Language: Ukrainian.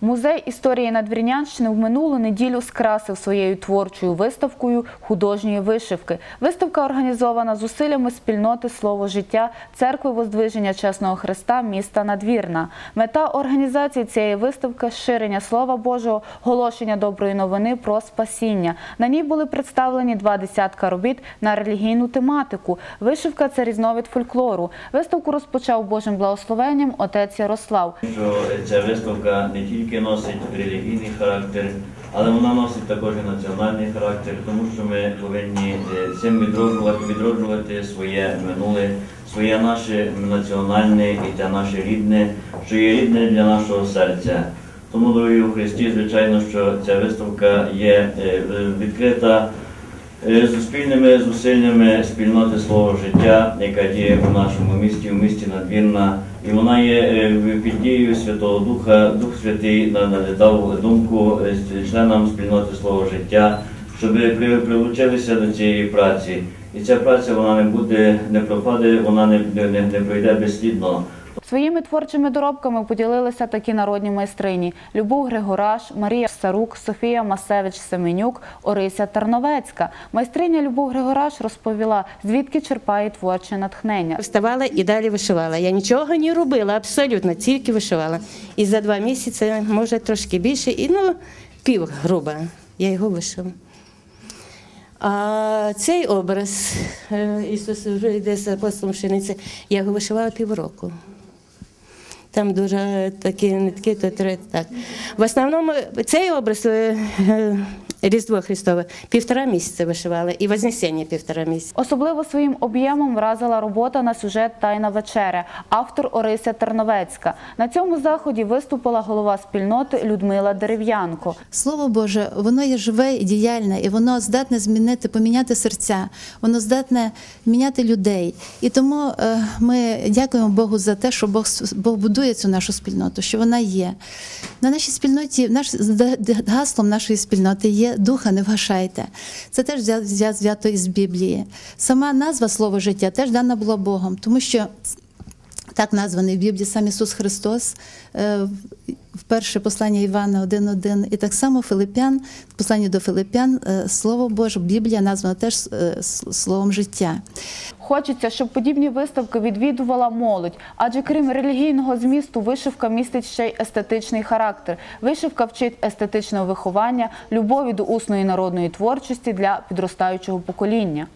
Музей історії Надвірнянщини в минулу неділю скрасив своєю творчою виставкою художньої вишивки. Виставка організована зусиллями спільноти Слово життя церкви Воздвиження Чесного Христа міста Надвірна. Мета організації цієї виставки ширення Слова Божого, голошення доброї новини про спасіння. На ній були представлені два десятка робіт на релігійну тематику. Вишивка це різновид фольклору. Виставку розпочав Божим благословенням отець Ярослав. ця виставка не тільки носить релігійний характер, але вона носить також і національний характер, тому що ми повинні е, цим відроджувати, відроджувати своє минуле, своє наше національне і те наше рідне, що є рідне для нашого серця. Тому, дорогі у Христі, звичайно, що ця виставка є е, е, відкрита з спільними зусиллями спільноти свого життя, яка діє у нашому місті, у місті Надвірна. І вона є е, під дією Святого Духа. Дух Святий надав думку е, членам спільноти свого життя, щоб прилучилися до цієї праці. І ця праця вона не буде, не пропаде, вона не, не, не пройде безслідно. Своїми творчими доробками поділилися такі народні майстрині: Любов Григораш, Марія Сарук, Софія Масевич Семенюк, Орися Тарновецька. Майстриня Любов Григораш розповіла, звідки черпає творче натхнення. Вставала і далі вишивала. Я нічого не робила, абсолютно, тільки вишивала. І за два місяці, може трошки більше, і ну, пів груба. Я його вишила. А цей образ е, Ісус вже йде з апостолом Пшениці, я його вишивала півроку. Там дуже такі нитки, то три так. В основному цей образ е, Різдво Христове півтора місяця вишивала і Вознесення півтора місяця. Особливо своїм об'ємом вразила робота на сюжет Тайна вечеря, автор Орися Терновецька. На цьому заході виступила голова спільноти Людмила Дерев'янко. Слово Боже, воно є живе і діяльне, і воно здатне змінити, поміняти серця, воно здатне міняти людей. І тому е, ми дякуємо Богу за те, що Бог, Бог будує цю нашу спільноту, що вона є. На нашій спільноті, наш гаслом нашої спільноти є духа, не вгашайте. Це теж взя- взя- взято із Біблії. Сама назва слово життя теж дана була Богом, тому що так названий в Біблії сам Ісус Христос е, в перше послання Івана 1.1, і так само Филипян, в посланні до Филипян, е, Слово Боже, Біблія названа теж е, словом життя. Хочеться, щоб подібні виставки відвідувала молодь, адже крім релігійного змісту, вишивка містить ще й естетичний характер. Вишивка вчить естетичного виховання, любові до усної народної творчості для підростаючого покоління.